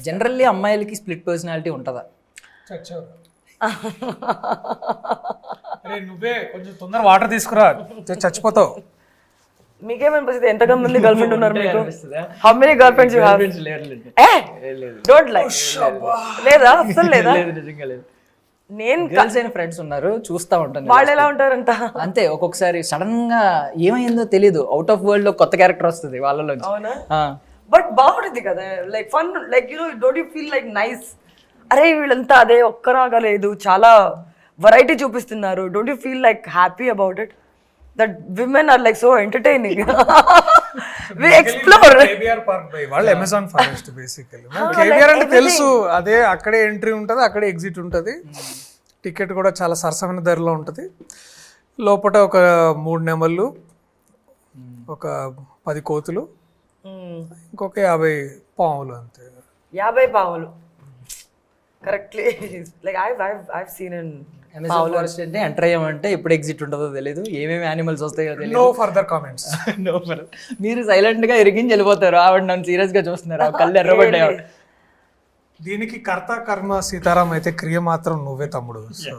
Generally అమ్మాయిలకి split personality ఉంటుందా? అరే నువ్వే కొంచెం తొందర వాటర్ తీసుకురా. చచ్చిపోతావు. మీకేమనిపిస్తుంది ఎంత మంది గర్ల్ ఫ్రెండ్ ఉన్నారు మీకు? How many girlfriends you have a? Don't like లేదా. అసలు లేదా నేను గర్ల్స్ అయిన ఫ్రెండ్స్ ఉన్నారు చూస్తా ఉంటాను వాళ్ళు ఎలా ఉంటారంట? అంతే ఒక్కొక్కసారి సడన్గా ఏమైందో తెలియదు అవుట్ ఆఫ్ వరల్డ్లో కొత్త క్యారెక్టర్ వస్తుంది వాళ్ళలో అవునా? బట్ బాగుంటుంది కదా. Like fun like you know don't you feel like nice అరే వీళ్ళంతా అదే ఒక్కరాగా లేదు. చాలా వెరైటీ చూపిస్తున్నారు. Don't you feel like happy about it that women are like so entertaining we explore KBR park by వాళ్ళు అమెజాన్ ఫారెస్ట్ బేసికల్లీ కేబిఆర్ అంటే తెలుసు. అదే అక్కడే ఎంట్రీ ఉంటుంది అక్కడే ఎగ్జిట్ ఉంటుంది. టికెట్ కూడా చాలా సరసమైన ధరలో ఉంటుంది. లోపల ఒక మూడు నెమళ్ళు ఒక పది కోతులు. ఇంకొక యాభై పాములు అంతే. యాభై పావులు. Correctly like I I seen in Amazon forest అంటే ఎంటర్ అయ్యామంటే ఎప్పుడు ఎగ్జిట్ ఉంటుందో తెలియదు ఏమేమి యానిమల్స్ వస్తాయో తెలియదు no further comments No further. మీరు సైలెంట్గా ఎరిగించి వెళ్ళిపోతారు. ఆవిడ నన్ను సీరియస్గా చూస్తున్నారు? ఆ కళ్ళు ఎర్రబడ్డాయి ఆవిడ. దీనికి కర్త కర్మ సీతారాం అయితే క్రియ మాత్రం నువ్వే తమ్ముడు. సో